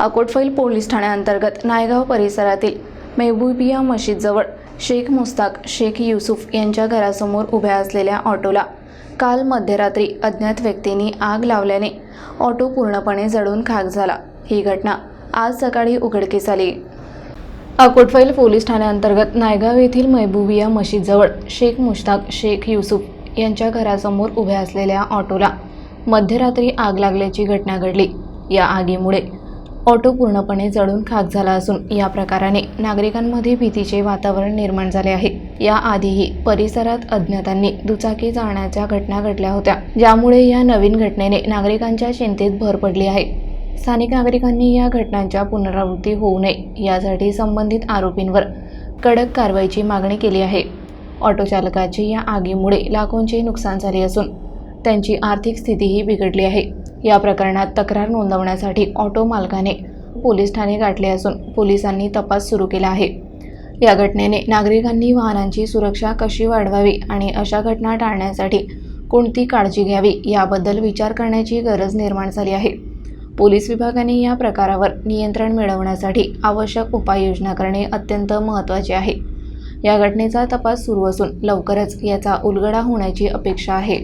अकोटफैल police ठाण्याअंतर्गत Naigaon परिसरातील मेहबुबिया मशीदजवळ शेख मुस्ताक शेख युसुफ यांच्या घरासमोर उभ्या असलेल्या ऑटोला काल मध्यरात्री अज्ञात व्यक्तींनी आग लावल्याने ऑटो पूर्णपणे जळून खाक झाला. ही घटना आज सकाळी उघडकीस आली. अकोटफैल पोलीस ठाण्याअंतर्गत नायगाव येथील महबूबिया मशीदजवळ शेख मुश्ताक शेख युसुफ यांच्या घरासमोर उभ्या असलेल्या ऑटोला मध्यरात्री आग लागल्याची घटना घडली. या आगीमुळे ऑटो पूर्णपणे जळून खाक झाला असून या प्रकाराने नागरिकांमध्ये भीतीचे वातावरण निर्माण झाले आहे. याआधीही परिसरात अज्ञातांनी दुचाकी जाळण्याच्या घटना घडल्या होत्या. ज्यामुळे या नवीन घटनेने नागरिकांच्या चिंतेत भर पडली आहे. स्थानिक नागरिकांनी या घटनांच्या पुनरावृत्ती होऊ नये यासाठी संबंधित आरोपींवर कडक कारवाईची मागणी केली आहे. ऑटो चालकाची या आगीमुळे लाखोंचे नुकसान झाले असून त्यांची आर्थिक स्थितीही बिघडली आहे. या प्रकरणात तक्रार नोंदवण्यासाठी ऑटो मालकाने पोलीस ठाणे गाठले असून पोलिसांनी तपास सुरू केला आहे. या घटनेने नागरिकांनी वाहनांची सुरक्षा कशी वाढवावी आणि अशा घटना टाळण्यासाठी कोणती काळजी घ्यावी याबद्दल विचार करण्याची गरज निर्माण झाली आहे. पोलीस विभागाने या प्रकारावर नियंत्रण मिळवण्यासाठी आवश्यक उपाययोजना करणे अत्यंत महत्त्वाचे आहे. या घटनेचा तपास सुरू असून लवकरच याचा उलगडा होण्याची अपेक्षा आहे.